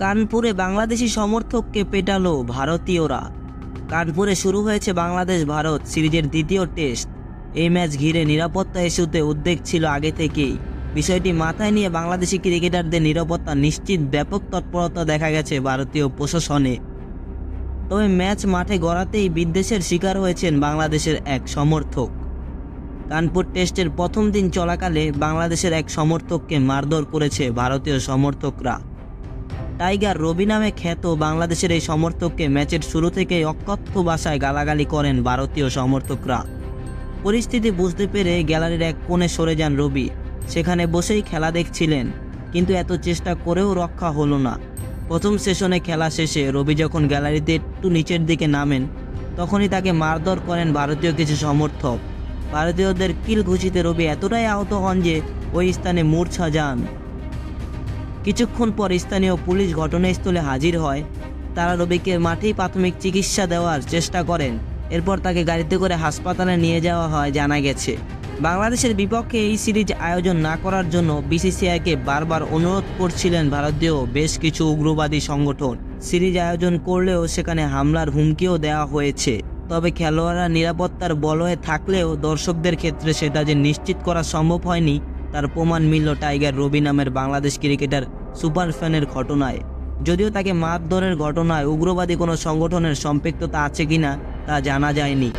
কানপুরে বাংলাদেশি সমর্থককে পেটালো ভারতীয়রা। কানপুরে শুরু হয়েছে বাংলাদেশ ভারত সিরিজের দ্বিতীয় টেস্ট। এই ম্যাচ ঘিরে নিরাপত্তা ইস্যুতে উদ্বেগ ছিল আগে থেকেই। বিষয়টি মাথায় নিয়ে বাংলাদেশি ক্রিকেটারদের নিরাপত্তা নিশ্চিত ব্যাপক তৎপরতা দেখা গেছে ভারতীয় প্রশাসনে। তবে ম্যাচ মাঠে গড়াতেই বিদ্বেষের শিকার হয়েছেন বাংলাদেশের এক সমর্থক। কানপুর টেস্টের প্রথম দিন চলাকালে বাংলাদেশের এক সমর্থককে মারধর করেছে ভারতীয় সমর্থকরা। টাইগার রবি নামে খ্যাত বাংলাদেশের এই সমর্থককে ম্যাচের শুরু থেকেই অকথ্য ভাষায় গালাগালি করেন ভারতীয় সমর্থকরা। পরিস্থিতি বুঝতে পেরে গ্যালারির এক কোণে সরে যান রবি। সেখানে বসেই খেলা দেখছিলেন, কিন্তু এত চেষ্টা করেও রক্ষা হলো না। প্রথম সেশনে খেলা শেষে রবি যখন গ্যালারিতে একটু নিচের দিকে নামেন, তখনই তাকে মারধর করেন ভারতীয় কিছু সমর্থক। ভারতীয়দের কিল ঘুষিতে রবি এতটাই আহত হন যে ওই স্থানে মূর্ছা যান। কিছুক্ষণ পর স্থানীয় পুলিশ ঘটনাস্থলে হাজির হয়। তারা রবিকে মাঠেই প্রাথমিক চিকিৎসা দেওয়ার চেষ্টা করেন। এরপর তাকে গাড়িতে করে হাসপাতালে নিয়ে যাওয়া হয় জানা গেছে। বাংলাদেশের বিপক্ষে এই সিরিজ আয়োজন না করার জন্য বিসিসিআইকে বারবার অনুরোধ করছিলেন ভারতীয় বেশ কিছু উগ্রবাদী সংগঠন। সিরিজ আয়োজন করলেও সেখানে হামলার হুমকিও দেওয়া হয়েছে। তবে খেলোয়াড়রা নিরাপত্তার বলয়ে থাকলেও দর্শকদের ক্ষেত্রে সেটা যে নিশ্চিত করা সম্ভব হয়নি তার প্রমাণ মিলল টাইগার রবি নামের বাংলাদেশ ক্রিকেটার সুপার ফ্যানের ঘটনায়। যদিও তাকে মারধরের ঘটনায় উগ্রবাদী কোনো সংগঠনের সম্পৃক্ততা আছে কিনা তা জানা যায়নি।